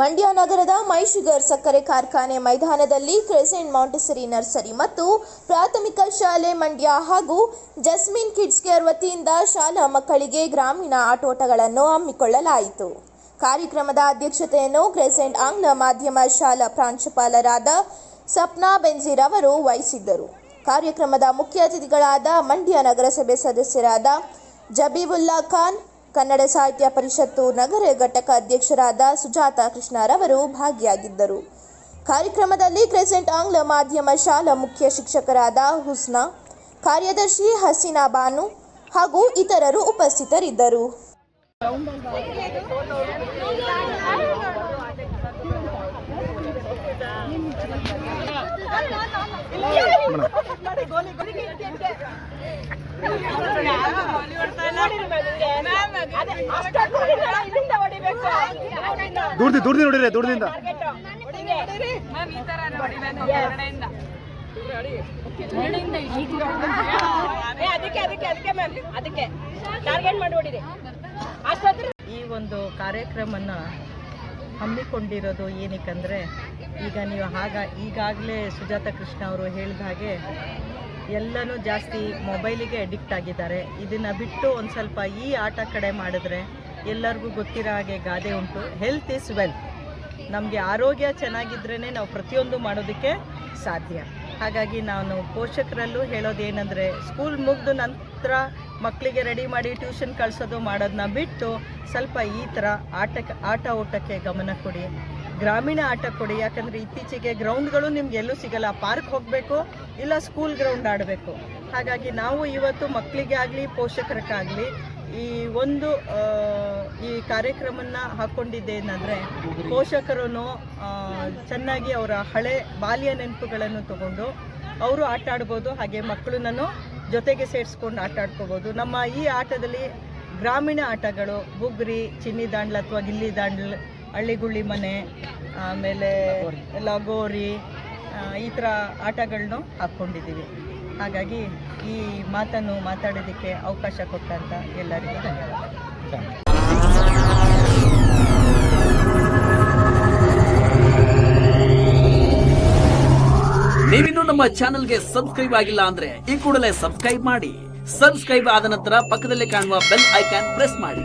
ಮಂಡ್ಯ ನಗರದ ಮೈಶುಗರ್ ಸಕ್ಕರೆ ಕಾರ್ಖಾನೆ ಮೈದಾನದಲ್ಲಿ ಕ್ರೆಸೆಂಟ್ ಮಾಂಟೆಸರಿ ನರ್ಸರಿ ಮತ್ತು ಪ್ರಾಥಮಿಕ ಶಾಲೆ ಮಂಡ್ಯ ಹಾಗೂ ಜಸ್ಮಿನ್ ಕಿಡ್ಸ್ ಕೇರ್ ವತಿಯಿಂದ ಶಾಲಾ ಮಕ್ಕಳಿಗೆ ಗ್ರಾಮೀಣ ಆಟೋಟಗಳನ್ನು ಹಮ್ಮಿಕೊಳ್ಳಲಾಯಿತು. ಕಾರ್ಯಕ್ರಮದ ಅಧ್ಯಕ್ಷತೆಯನ್ನು ಕ್ರೆಸೆಂಟ್ ಆಂಗ್ಲ ಮಾಧ್ಯಮ ಶಾಲಾ ಪ್ರಾಂಶುಪಾಲರಾದ ಸಪ್ನಾ ಬೆನ್ಜೀರ್ ಅವರು ವಹಿಸಿದ್ದರು. ಕಾರ್ಯಕ್ರಮದ ಮುಖ್ಯ ಅತಿಥಿಗಳಾದ ಮಂಡ್ಯ ನಗರಸಭೆ ಸದಸ್ಯರಾದ ಜಬೀಬುಲ್ಲಾ ಖಾನ್ ಕನ್ನಡ ಸಾಹಿತ್ಯ ಪರಿಷತ್ತು ನಗರ ಘಟಕ ಅಧ್ಯಕ್ಷರಾದ ಸುಜಾತ ಕೃಷ್ಣರವರು ಭಾಗಿಯಾಗಿದ್ದರು. ಕಾರ್ಯಕ್ರಮದಲ್ಲಿ ಕ್ರೆಸೆಂಟ್ ಆಂಗ್ಲ ಮಾಧ್ಯಮ ಶಾಲಾ ಮುಖ್ಯ ಶಿಕ್ಷಕರಾದ ಹುಸ್ನಾ, ಕಾರ್ಯದರ್ಶಿ ಹಸೀನಾ ಬಾನು ಹಾಗೂ ಇತರರು ಉಪಸ್ಥಿತರಿದ್ದರು. ದೂರದಿ ದೂರದಿ ನೋಡಿರಿ, ದೂರದಿಂದ. ಈ ಒಂದು ಕಾರ್ಯಕ್ರಮನ ಹಮ್ಮಿಕೊಂಡಿರೋದು ಏನಕ್ಕಂದರೆ, ಈಗ ನೀವು ಆಗ ಈಗಾಗಲೇ ಸುಜಾತ ಕೃಷ್ಣ ಅವರು ಹೇಳಿದ ಹಾಗೆ ಎಲ್ಲನೂ ಜಾಸ್ತಿ ಮೊಬೈಲಿಗೆ ಅಡಿಕ್ಟ್ ಆಗಿದ್ದಾರೆ. ಇದನ್ನು ಬಿಟ್ಟು ಒಂದು ಸ್ವಲ್ಪ ಈ ಆಟ ಕಡೆ ಮಾಡಿದ್ರೆ ಎಲ್ಲರಿಗೂ ಗೊತ್ತಿರೋ ಹಾಗೆ ಗಾದೆ ಉಂಟು. ಹೆಲ್ತ್ ಈಸ್ ವೆಲ್ತ್ ನಮಗೆ ಆರೋಗ್ಯ ಚೆನ್ನಾಗಿದ್ರೇ ನಾವು ಪ್ರತಿಯೊಂದು ಮಾಡೋದಕ್ಕೆ ಸಾಧ್ಯ. ಹಾಗಾಗಿ ನಾನು ಪೋಷಕರಲ್ಲೂ ಹೇಳೋದೇನೆಂದರೆ ಸ್ಕೂಲ್ ಮುಗಿದ ನಂತರ ಮಕ್ಕಳಿಗೆ ರೆಡಿ ಮಾಡಿ ಟ್ಯೂಷನ್ ಕಳಿಸೋದು ಮಾಡೋದನ್ನ ಬಿಟ್ಟು ಸ್ವಲ್ಪ ಈ ಥರ ಆಟಕ್ಕೆ ಆಟ ಓಟಕ್ಕೆ ಗಮನ ಕೊಡಿ. ಗ್ರಾಮೀಣ ಆಟ ಕೊಡಿ, ಯಾಕಂದರೆ ಇತ್ತೀಚೆಗೆ ಗ್ರೌಂಡ್ಗಳು ನಿಮ್ಗೆ ಎಲ್ಲೂ ಸಿಗಲ್ಲ. ಪಾರ್ಕ್ ಹೋಗಬೇಕು, ಇಲ್ಲ ಸ್ಕೂಲ್ ಗ್ರೌಂಡ್ ಆಡಬೇಕು. ಹಾಗಾಗಿ ನಾವು ಇವತ್ತು ಮಕ್ಕಳಿಗೆ ಆಗಲಿ ಪೋಷಕರಕ್ಕಾಗಲಿ ಈ ಒಂದು ಈ ಕಾರ್ಯಕ್ರಮನ ಹಾಕ್ಕೊಂಡಿದ್ದೇನೆಂದರೆ ಪೋಷಕರನ್ನು ಚೆನ್ನಾಗಿ ಅವರ ಹಳೆ ಬಾಲ್ಯ ನೆನಪುಗಳನ್ನು ತಗೊಂಡು ಅವರು ಆಟ ಆಡ್ಬೋದು, ಹಾಗೆ ಮಕ್ಕಳನ್ನು ಜೊತೆಗೆ ಸೇರಿಸ್ಕೊಂಡು ಆಟ ಆಡ್ಕೋಬೋದು. ನಮ್ಮ ಈ ಆಟದಲ್ಲಿ ಗ್ರಾಮೀಣ ಆಟಗಳು, ಬುಗ್ರಿ, ಚಿನ್ನಿ ದಾಂಡ್ಲ ಅಥವಾ ಗಿಲ್ಲಿ ದಾಂಡ್ಲ ಹಳ್ಳಿಗುಳ್ಳಿ ಮನೆ, ಆಮೇಲೆ ಲಗೋರಿ ಈ ಥರ ಆಟಗಳನ್ನೂ ಹಾಕ್ಕೊಂಡಿದ್ದೀವಿ. ಹಾಗಾಗಿ ಈ ಮಾತನ್ನು ಮಾತಾಡೋದಕ್ಕೆ ಅವಕಾಶ ಕೊಟ್ಟಂತ ಎಲ್ಲರಿಗೂ ಧನ್ಯವಾದ ನೀವಿನ್ನೂ ನಮ್ಮ ಚಾನೆಲ್ಗೆ ಸಬ್ಸ್ಕ್ರೈಬ್ ಆಗಿಲ್ಲ ಅಂದ್ರೆ ಈ ಕೂಡಲೇ ಸಬ್ಸ್ಕ್ರೈಬ್ ಮಾಡಿ. ಸಬ್ಸ್ಕ್ರೈಬ್ ಆದ ನಂತರ ಪಕ್ಕದಲ್ಲಿ ಕಾಣುವ ಬೆಲ್ ಐಕಾನ್ ಪ್ರೆಸ್ ಮಾಡಿ.